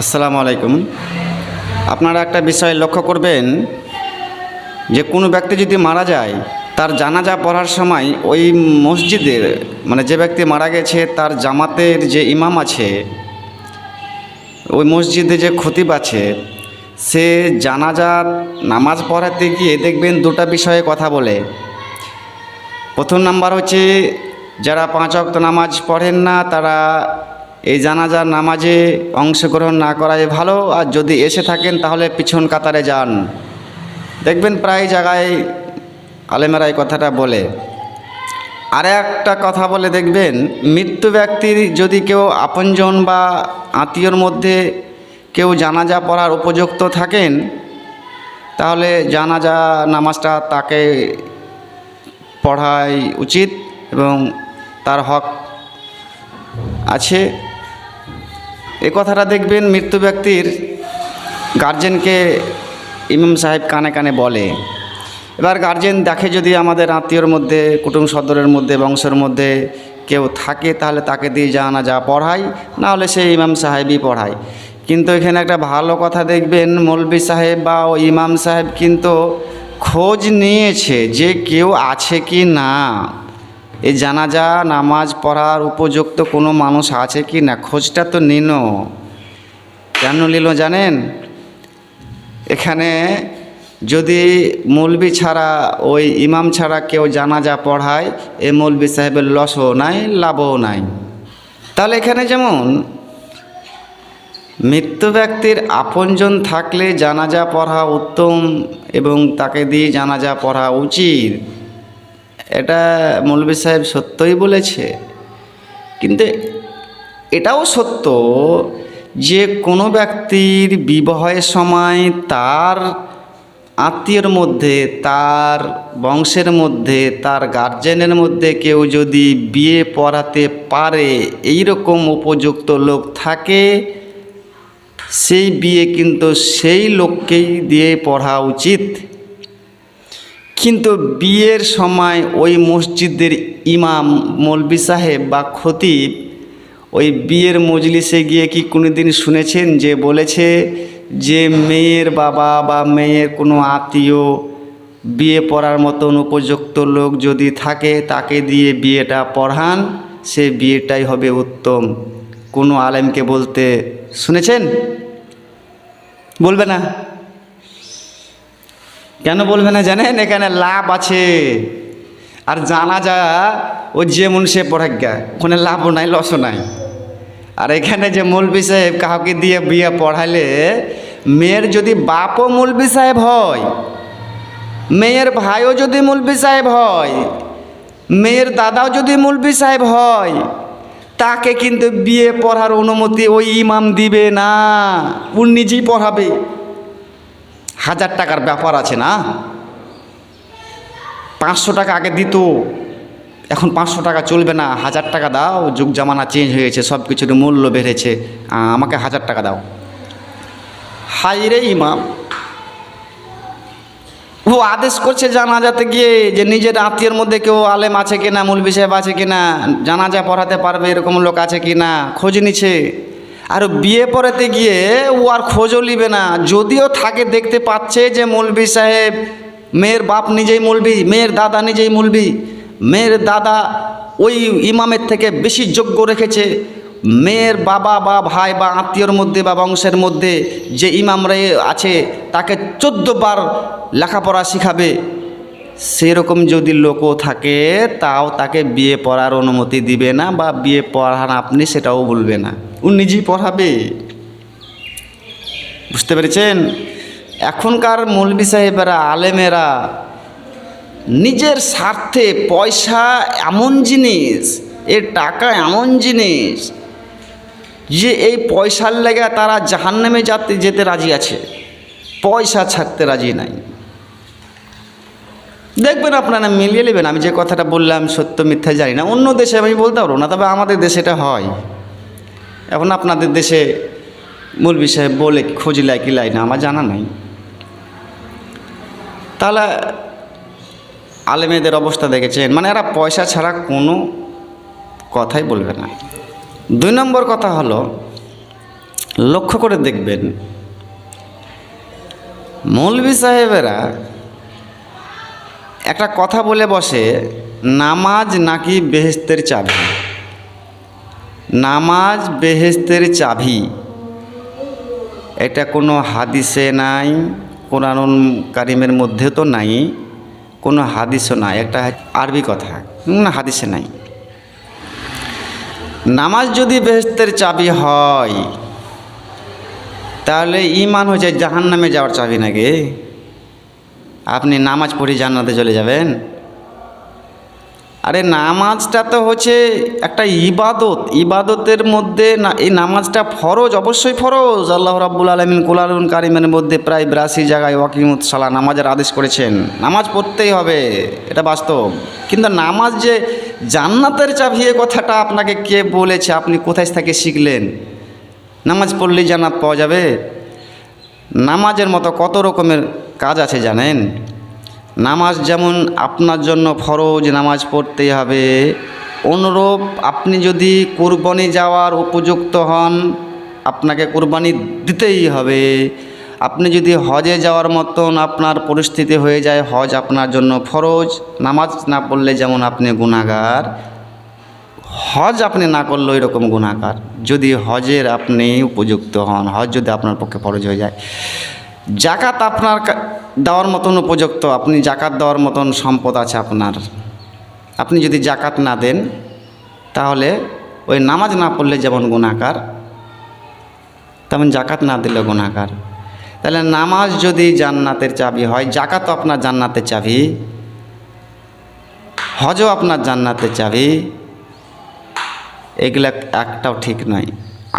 আসসালামু আলাইকুম। আপনারা একটা বিষয় লক্ষ্য করবেন যে কোনো ব্যক্তি যদি মারা যায়, তার জানাজা পড়ার সময় ওই মসজিদের মানে যে ব্যক্তি মারা গেছে তার জামাতের যে ইমাম আছে, ওই মসজিদে যে খতিব আছে, সে জানাজার নামাজ পড়াতে গিয়ে দেখবেন দুটা বিষয়ে কথা বলে। প্রথম নাম্বার হচ্ছে, যারা পাঁচ অক্ত নামাজ পড়েন না, তারা এই জানাজার নামাজে অংশগ্রহণ না করাই ভালো, আর যদি এসে থাকেন তাহলে পিছন কাতারে যান। দেখবেন প্রায় জায়গায় আলেমেরা এই কথাটা বলে। আর একটা কথা বলে দেখবেন, মৃত্যু ব্যক্তির যদি কেউ আপনজন বা আত্মীয়র মধ্যে কেউ জানাজা পড়ার উপযুক্ত থাকেন, তাহলে জানাজা, নামাজটা তাকে পড়াই উচিত এবং তার হক আছে। এ কথাটা দেখবেন মৃত্যু ব্যক্তির গার্জেনকে ইমাম সাহেব কানে কানে বলে। এবার গার্জেন দেখে যদি আমাদের আত্মীয়র মধ্যে, কুটুম সদরের মধ্যে, বংশের মধ্যে কেউ থাকে, তাহলে তাকে দিয়ে জানা যা পড়ায়, না হলে সে ইমাম সাহেবই পড়ায়। কিন্তু এখানে একটা ভালো কথা দেখবেন মৌলবি সাহেব বা ও ইমাম সাহেব কিন্তু খোঁজ নিয়েছে যে কেউ আছে কি না। এই জানাজা, নামাজ পড়ার উপযুক্ত কোনো মানুষ আছে কি না? খোঁজটা তো নিন। কেন নিল জানেন? এখানে যদি মৌলবি ছাড়া, ওই ইমাম ছাড়া কেউ জানাজা পড়ায়, এ মৌলবি সাহেবের লসও নাই, লাভও নাই। তাহলে এখানে যেমন, মৃত্যু ব্যক্তির আপনজন থাকলে জানাজা পড়া উত্তম এবং তাকে দিয়ে জানাজা পড়া উচিত। এটা মৌলবি সাহেব সত্যই বলেছে। কিন্তু এটাও সত্য যে কোনো ব্যক্তির বিবাহের সময় তার আত্মীয়ের মধ্যে, তার বংশের মধ্যে, তার গার্জেনের মধ্যে কেউ যদি বিয়ে পড়াতে পারে এই রকম উপযুক্ত লোক থাকে, সেই বিয়ে কিন্তু সেই লোককেই দিয়ে পড়া উচিত। কিন্তু বিয়ের সময় ওই মসজিদের ইমাম মৌলবি সাহেব বা খতিব ওই বিয়ের মজলিসে গিয়ে কি কোনোদিন শুনেছেন যে বলেছে যে মেয়ের বাবা বা মেয়ের কোনো আত্মীয় বিয়ে পড়ার মতন উপযুক্ত লোক যদি থাকে, তাকে দিয়ে বিয়েটা পড়ান, সে বিয়েটাই হবে উত্তম। কোনো আলেমকে বলতে শুনেছেন? বলবে না? কেন বলবে না জানেন? এখানে লাভ আছে। আর জানা যা, ও যে মনুষ্যে পড়াজ্ঞা ওখানে লাভও নাই লসও নাই। আর এখানে যে মৌলবি সাহেব কাউকে দিয়ে বিয়ে পড়ালে, মেয়ের যদি বাপও মৌলবি সাহেব হয়, মেয়ের ভাইও যদি মৌলবি সাহেব হয়, মেয়ের দাদাও যদি মৌলবি সাহেব হয়, তাকে কিন্তু বিয়ে পড়ার অনুমতি ওই ইমাম দিবে না। ও নিজেই পড়াবে। হাজার টাকার ব্যাপার আছে না? পাঁচশো টাকা আগে দিত, এখন পাঁচশো টাকা চলবে না। হাজার টাকা দাও, যুগ জামানা চেঞ্জ হয়েছে সব কিছুর মূল্য বেড়েছে। আমাকে হাজার টাকা দাও। হাই রে ইমাম। ও আদেশ করছে জানাজাতে গিয়ে যে নিজের আত্মীয়ের মধ্যে কেউ আলেম আছে কিনা মৌলবি সাহেব আছে কিনা, জানাজা পড়াতে পারবে এরকম লোক আছে কিনা, খোঁজ নিচ্ছে। আর বিয়ে পড়াতে গিয়ে ও আর খোঁজও নিবে না। যদিও থাকে দেখতে পাচ্ছে যে মৌলবি সাহেব, মেয়ের বাপ নিজেই মৌলবি মেয়ের দাদা নিজেই মৌলবি মেয়ের দাদা ওই ইমামের থেকে বেশি যোগ্য রেখেছে। মেয়ের বাবা বা ভাই বা আত্মীয়র মধ্যে বা বংশের মধ্যে যে ইমাম রে আছে, তাকে চোদ্দ বার লেখাপড়া শিখাবে। সেরকম যদি লোকও থাকে, তাও তাকে বিয়ে পড়ার অনুমতি দিবে না বা বিয়ে পড়ান আপনি সেটাও বলবে না। ও নিজেই পড়াবে। বুঝতে পেরেছেন? এখনকার মৌলবি সাহেবেরা, আলেমেরা নিজের স্বার্থে পয়সা এমন জিনিস, এর টাকা এমন জিনিস যে এই পয়সার লেগে তারা জাহান্নামে যাতে যেতে রাজি আছে। পয়সা ছাড়তে রাজি নাই। দেখবেন আপনারা মিলিয়ে নেবেন। আমি যে কথাটা বললাম সত্য মিথ্যা জানি না। অন্য দেশে আমি বলতে পারব না, তবে আমাদের দেশে এটা হয়। এখন আপনাদের দেশে মৌলবি সাহেব বলে খোঁজ লাই কি লাই না, আমার জানা নাই। তাহলে আলেমেদের অবস্থা দেখেছেন মানে এরা পয়সা ছাড়া কোনো কথাই বলবে না। দুই নম্বর কথা হলো, লক্ষ্য করে দেখবেন মৌলভী সাহেবেরা একটা কথা বলে বসে, নামাজ নাকি বেহেস্তের চাবি। নামাজ বেহেস্তের চাবি। এটা কোনো হাদিসে নাই কোরআন কারিমের মধ্যে তো নাই, কোনো হাদিসও নাই, একটা আরবি কথা না হাদিসে নাই। নামাজ যদি বেহেস্তের চাবি হয়, তাহলে ইমান হচ্ছে জাহান নামে যাওয়ার চাবি নাকি? আপনি নামাজ পড়ে জান্নাতে চলে যাবেন? আরে নামাজটা তো হচ্ছে একটা ইবাদত, ইবাদতের মধ্যে না এই নামাজটা ফরজ, অবশ্যই ফরজ। আল্লাহ রাব্বুল আলমিন কুলালুন কারিমের মধ্যে প্রায় বিরাশি জায়গায় ওয়াকিমুত সালা নামাজের আদেশ করেছেন। নামাজ পড়তেই হবে, এটা বাস্তব। কিন্তু নামাজ যে জান্নাতের এ কথাটা আপনাকে কে বলেছে? আপনি কোথায় থেকে শিখলেন? নামাজ পড়লেই জান্নাত পাওয়া যাবে? নামাজের মতো কত রকমের কাজ আছে জানেন? নামাজ যেমন আপনার জন্য ফরজ, নামাজ পড়তেই হবে। অনুরূপ আপনি যদি কুরবানি যাওয়ার উপযুক্ত হন, আপনাকে কুরবানি দিতেই হবে। আপনি যদি হজে যাওয়ার মতন আপনার পরিস্থিতি হয়ে যায়, হজ আপনার জন্য ফরজ, নামাজ না পড়লে যেমন আপনি গুণাগার হজ আপনি না করলে ওই রকম গুণাকার যদি হজের আপনি উপযুক্ত হন, হজ যদি আপনার পক্ষে ফরজ হয়ে যায়। জাকাত আপনার দেওয়ার মতন উপযুক্ত, আপনি জাকাত দেওয়ার মতন সম্পদ আছে আপনার। আপনি যদি জাকাত না দেন, তাহলে ওই নামাজ না পড়লে যেমন গুণাকার তেমন জাকাত না দিলে গুণাকার তাহলে নামাজ যদি জান্নাতের চাবি হয়, জাকাত আপনার জান্নাতের চাবি, হজও আপনার জান্নাতের চাবি, এগুলা একটাও ঠিক নয়।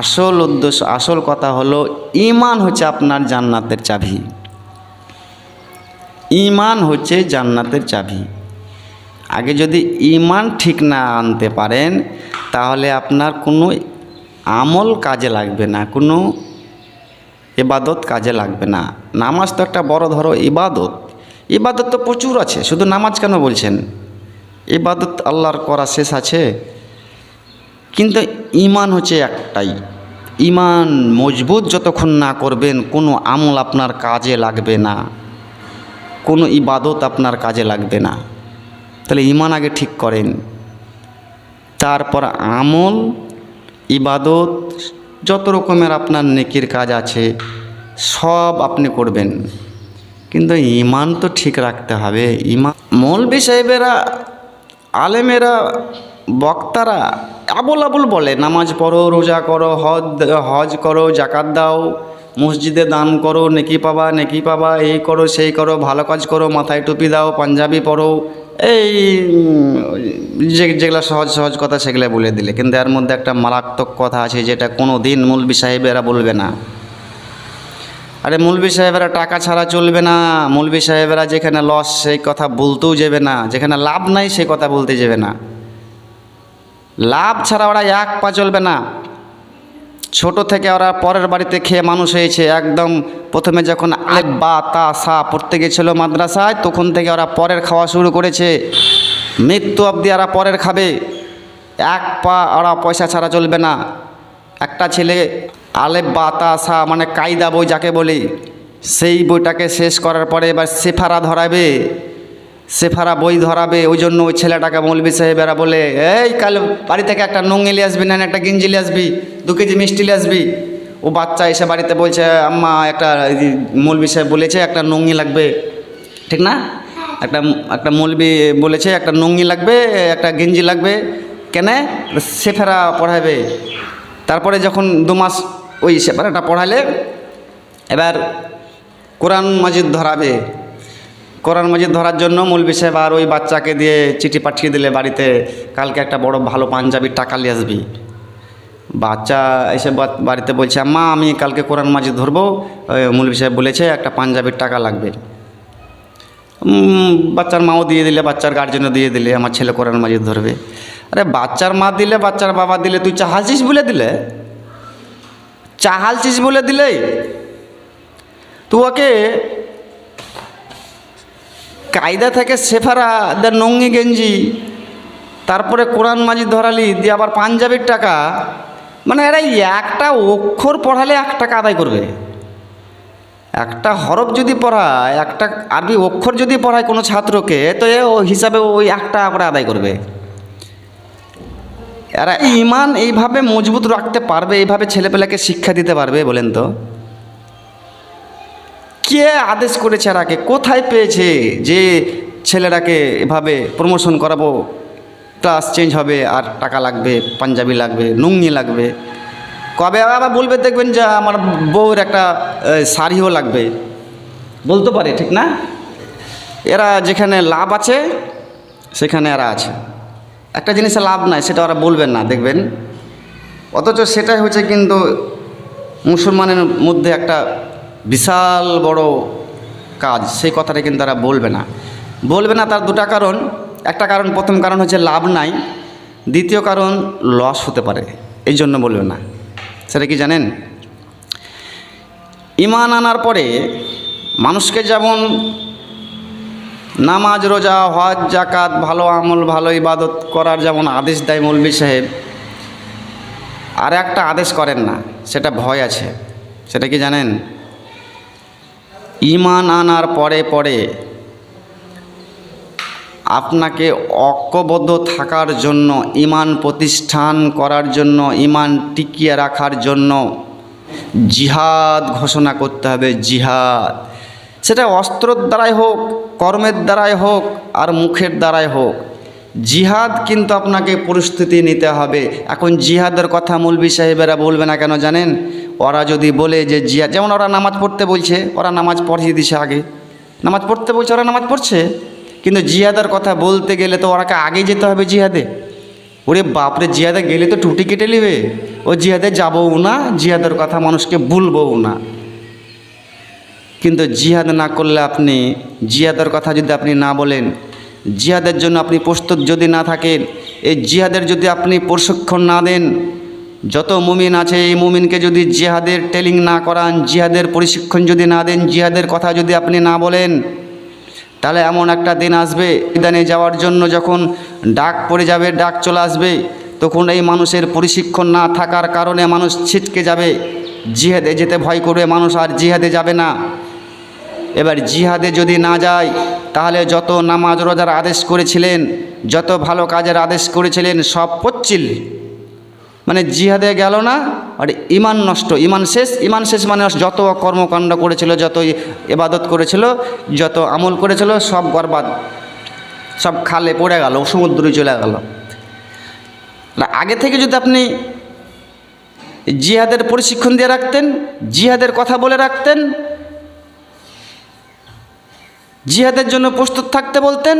আসল উদ্দেশ্য, আসল কথা হলো ইমান হচ্ছে আপনার জান্নাতের চাবি। ইমান হচ্ছে জান্নাতের চাবি। আগে যদি ইমান ঠিক না আনতে পারেন, তাহলে আপনার কোনো আমল কাজে লাগবে না, কোনো ইবাদত কাজে লাগবে না। নামাজ তো একটা বড় ধরো ইবাদত। ইবাদত তো প্রচুর আছে, শুধু নামাজ কেন বলছেন? ইবাদত আল্লাহর করা শেষ আছে? কিন্তু ইমান হচ্ছে একটাই। ইমান মজবুত যতক্ষণ না করবেন, কোনো আমল আপনার কাজে লাগবে না। কোনো ইবাদত আপনার কাজে লাগবে না। তাহলে ইমান আগে ঠিক করেন। তারপর আমল, ইবাদত, যত রকমের আপনার নেকির কাজ আছে, সব আপনি করবেন। কিন্তু ইমান তো ঠিক রাখতে হবে। ইমান মৌলবি সাহেবেরা, আলেমেরা, বক্তারা আবুল আবুল বলে, নামাজ পড়ো, রোজা করো, হজ হজ করো জাকাত দাও। মসজিদে দান করো, নেকি পাবা নেকি পাবা, এই করো, সেই করো, ভালো কাজ করো, মাথায় টুপি দাও, পাঞ্জাবি পরো। এই যে, যেগুলো সহজ সহজ কথা সেগুলো বলে দিলে। কিন্তু এর মধ্যে একটা মারাত্মক কথা আছে যেটা কোনো দিন মৌলবি সাহেবেরা বলবে না। আরে মৌলবি সাহেবেরা টাকা ছাড়া চলবে না। মৌলবি সাহেবেরা যেখানে লস সেই কথা বলতেও যাবে না। যেখানে লাভ নাই সেই কথা বলতে যাবে না। লাভ ছাড়া ওরা এক পা চলবে না। ছোট থেকে ওরা পরের বাড়িতে খেয়ে মানুষ হয়েছে। একদম প্রথমে যখন আলেপ বা তা, সা পড়তে গেছিল মাদ্রাসায়, তখন থেকে ওরা পরের খাওয়া শুরু করেছে। মৃত্যু অবধি ওরা পরের খাবে। এক পা ওরা পয়সা ছাড়া চলবে না। একটা ছেলে আলেপ বা, তা, সা মানে কায়দা বই যাকে বলি, সেই বইটাকে শেষ করার পরে এবার সেফারা ধরাবে। সেফারা বই ধরাবে, ওই জন্য ওই ছেলেটাকে মৌলবি সাহেবেরা বলে, এই কাল বাড়ি থেকে একটা নঙ্গি নিয়ে আসবি, না একটা গিঞ্জি নিয়ে আসবি, দু কেজি মিষ্টি নিয়ে আসবি। ও বাচ্চা এসে বাড়িতে বলছে, আম্মা, একটা মৌলবি সাহেব বলেছে, একটা নঙ্গি লাগবে। ঠিক না? একটা একটা মৌলবি বলেছে, একটা নঙ্গি লাগবে, একটা গেঞ্জি লাগবে। কেন? সেফেরা পড়াবে। তারপরে যখন দু মাস ওই সেফারাটা পড়ালে, এবার কোরআন মাজিদ ধরাবে। কোরআন মজিদ ধরার জন্য মৌলবি সাহেব আর ওই বাচ্চাকে দিয়ে চিঠি পাঠিয়ে দিলে বাড়িতে, কালকে একটা বড় ভালো পাঞ্জাবির টাকা নিয়ে আসবি। বাচ্চা এসে বাড়িতে বলছে মা আমি কালকে কোরআন মাজিদ ধরবো। মৌলবি সাহেব বলেছে, একটা পাঞ্জাবির টাকা লাগবে। বাচ্চার মাও দিয়ে দিলে, বাচ্চার গার্জেনও দিয়ে দিলে, আমার ছেলে কোরআন মাজিদ ধরবে। আরে, বাচ্চার মা দিলে, বাচ্চার বাবা দিলে, তুই চাহালছিস বলে দিলে? চাহালছিস বলে দিলেই? তুই ওকে কায়দা থেকে সেফারা, দে নঙ্গি গেঞ্জি, তারপরে কোরআন মাজিদ ধরালি, দিয়ে আবার পাঞ্জাবির টাকা। মানে এরা একটা অক্ষর পড়ালে এক টাকা আদায় করবে। একটা হরফ যদি পড়ায়, একটা আরবি অক্ষর যদি পড়ায় কোনো ছাত্রকে, তো এ হিসাবে ওই এক টাকা করে আদায় করবে। এরা ইমান এইভাবে মজবুত রাখতে পারবে, এইভাবে ছেলেপেলাকে শিক্ষা দিতে পারবে, বলেন তো। কে আদেশ করেছে এরাকে কোথায় পেয়েছে যে ছেলেরাকে এভাবে প্রমোশন করাবো? ক্লাস চেঞ্জ হবে, আর টাকা লাগবে, পাঞ্জাবি লাগবে নুঙ্গি লাগবে। কবে আবার বলবে দেখবেন যে আমার বউর একটা শাড়িও লাগবে। বলতে পারে, ঠিক না? এরা যেখানে লাভ আছে, সেখানে এরা আছে। একটা জিনিসে লাভ নাই, সেটা ওরা বলবেন না, দেখবেন। অথচ সেটাই হচ্ছে কিন্তু মুসলমানের মধ্যে একটা বিশাল বড় কাজ, সেই কথাটা কিন্তু তারা বলবে না। বলবে না তার দুটা কারণ। একটা কারণ, প্রথম কারণ হচ্ছে লাভ নাই। দ্বিতীয় কারণ, লস হতে পারে। এই জন্য বলবে না। সেটা কি জানেন? ইমান আনার পরে মানুষকে যেমন নামাজ, রোজা, হজ জাকাত ভালো আমল, ভালো ইবাদত করার যেমন আদেশ দেয় মৌলবী সাহেব, আর একটা আদেশ করেন না, সেটা ভয় আছে। সেটা কি জানেন? ইমান আনার পরে পরে আপনাকে ঐক্যবদ্ধ থাকার জন্য, ইমান প্রতিষ্ঠান করার জন্য, ইমান টিকিয়ে রাখার জন্য জিহাদ ঘোষণা করতে হবে, জিহাদ। সেটা অস্ত্রর দ্বারাই হোক, কর্মের দ্বারাই হোক, আর মুখের দ্বারাই হোক। জিহাদ কিন্তু আপনাকে পরিস্থিতি নিতে হবে। এখন জিহাদের কথা মৌলবি সাহেবেরা বলবে না কেন জানেন? ওরা যদি বলে যে জিহাদ, যেমন ওরা নামাজ পড়তে বলছে, ওরা নামাজ পড়িয়ে দিছে আগে। নামাজ পড়তে বলছে, ওরা নামাজ পড়ছে। কিন্তু জিহাদের কথা বলতে গেলে তো ওরাকে আগে যেতে হবে জিহাদে। ওরে বাপরে, জিহাদে গেলে তো টুটি কেটে নেবে ও জিহাদে যাবও না, জিহাদের কথা মানুষকে ভুলবও না। কিন্তু জিহাদ না করলে আপনি, জিহাদের কথা যদি আপনি না বলেন জিহাদের জন্য আপনি প্রস্তুত যদি না থাকেন, এই জিহাদের যদি আপনি প্রশিক্ষণ না দেন, যত মুমিন আছে, এই মুমিনকে যদি জিহাদের ট্রেনিং না করান, জিহাদের প্রশিক্ষণ যদি না দেন, জিহাদের কথা যদি আপনি না বলেন, তাহলে এমন একটা দিন আসবে, ময়দানে যাওয়ার জন্য যখন ডাক পড়ে যাবে, ডাক চলে আসবে, তখন এই মানুষের প্রশিক্ষণ না থাকার কারণে মানুষ ছিটকে যাবে, জিহাদে যেতে ভয় করবে মানুষ, আর জিহাদে যাবে না। এবার জিহাদে যদি না যায় তাহলে যত নামাজ রোজার আদেশ করেছিলেন, যত ভালো কাজের আদেশ করেছিলেন, সব পচ্ছিল। মানে জিহাদে গেল না, আর ইমান নষ্ট ইমান শেষ ইমান শেষ মানে যত কর্মকাণ্ড করেছিল, যত এবাদত করেছিল, যত আমল করেছিল, সব বরবাদ। সব খালে পড়ে গেল, সমুদ্রে চলে গেল। আগে থেকে যদি আপনি জিহাদের প্রশিক্ষণ দিয়ে রাখতেন, জিহাদের কথা বলে রাখতেন জিহাদের জন্য প্রস্তুত থাকতে বলতেন,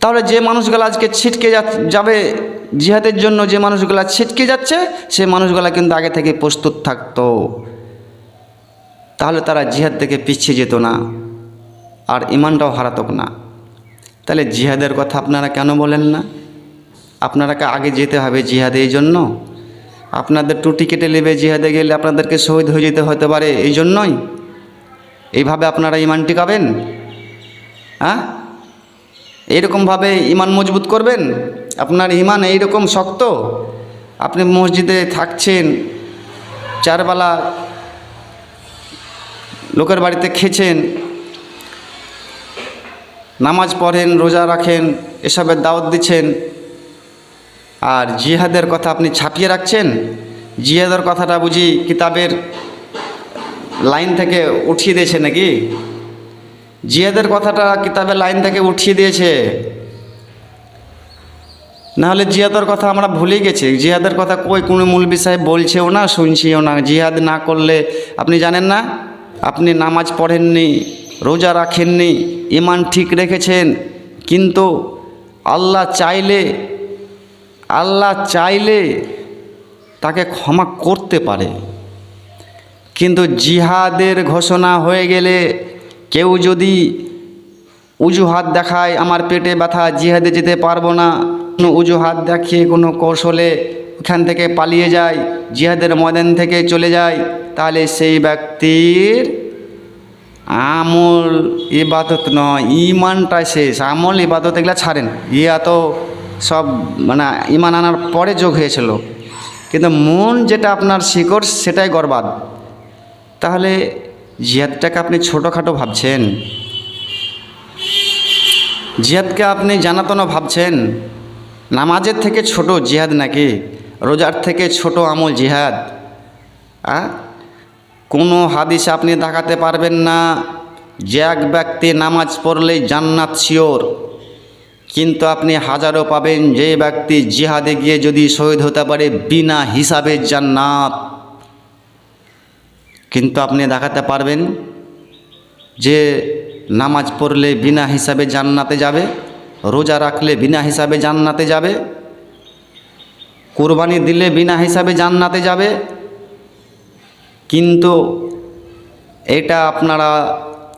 তাহলে যে মানুষগুলো আজকে ছিটকে যাবে জিহাদের জন্য, যে মানুষগুলো ছিটকে যাচ্ছে, সে মানুষগুলো কিন্তু আগে থেকে প্রস্তুত থাকতো। তাহলে তারা জিহাদ থেকে পিছিয়ে যেত না, আর ইমানটাও হারাতক না। তাহলে জিহাদের কথা আপনারা কেন বলেন না? আপনারাকে আগে যেতে হবে জিহাদে এই জন্য। আপনাদের টুটি কেটে নেবে জিহাদে গেলে আপনাদেরকে শহীদ হয়ে যেতে হতে পারে এই জন্যই। এইভাবে আপনারা ইমান টিকাবেন? হ্যাঁ? এইরকমভাবে ইমান মজবুত করবেন? আপনার ইমান এইরকম শক্ত? আপনি মসজিদে থাকছেন, চারবেলা লোকের বাড়িতে খেছেন, নামাজ পড়েন, রোজা রাখেন, এসবের দাওয়াত দিচ্ছেন, আর জিহাদের কথা আপনি ছাপিয়ে রাখছেন? জিহাদের কথাটা বুঝি কিতাবের লাইন থেকে উঠিয়ে দিয়েছে নাকি? জিহাদের কথাটা কিতাবের লাইন থেকে উঠিয়ে দিয়েছে। নাহলে জিহাদের কথা আমরা ভুলে গেছি। জিহাদের কথা কই কোনো মূল বিষয়ে বলছেও না, শুনছিও না। জিহাদ না করলে আপনি জানেন না? আপনি নামাজ পড়েননি, রোজা রাখেননি ইমান ঠিক রেখেছেন, কিন্তু আল্লাহ চাইলে আল্লাহ চাইলে তাকে ক্ষমা করতে পারে। কিন্তু জিহাদের ঘোষণা হয়ে গেলে কেউ যদি উজুহাত দেখায়, আমার পেটে ব্যথা, জিহাদে যেতে পারব না। কোনো উজুহাত দেখিয়ে কোনো কৌশলে ওখান থেকে পালিয়ে যায়, জিহাদের ময়দান থেকে চলে যায়, তাহলে সেই ব্যক্তির আমল ইবাদত নয় ইমানটা শেষ। আমল, ইবাদত এগুলো ছাড়েন ইয়া তো সব মানে ইমান আনার পরে যোগ হয়েছিল। কিন্তু মন যেটা আপনার শিকড়, সেটাই গর্বাদ। তাহলে জিহাদটাকে আপনি ছোটোখাটো ভাবছেন? জিহাদকে আপনি জানাতনা ভাবছেন? নামাজের থেকে ছোট জিহাদ নাকি? রোজার থেকে ছোট আমল জিহাদ? আ? কোনো হাদিস আপনি দেখাতে পারবেন না যে এক ব্যক্তি নামাজ পড়লেই জান্নাত শিওর। কিন্তু আপনি হাজারও পাবেন যে ব্যক্তি জিহাদে গিয়ে যদি শহীদ হতে পারে বিনা হিসাবে জান্নাত। কিন্তু আপনি দেখাতে পারবেন যে নামাজ পড়লে বিনা হিসাবে জান্নাতে যাবে, রোজা রাখলে বিনা হিসাবে জান্নাতে যাবে, কোরবানি দিলে বিনা হিসাবে জান্নাতে যাবে। কিন্তু এটা আপনারা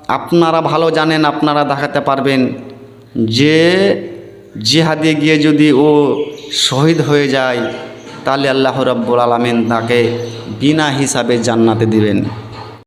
আপনারা ভালো জানেন, আপনারা দেখাতে পারবেন যে জিহাদে গিয়ে যদি ও শহীদ হয়ে যায় তাহলে আল্লাহ রব্বুল আলমিন তাকে বিনা হিসাবে জান্নাতে দিবেন।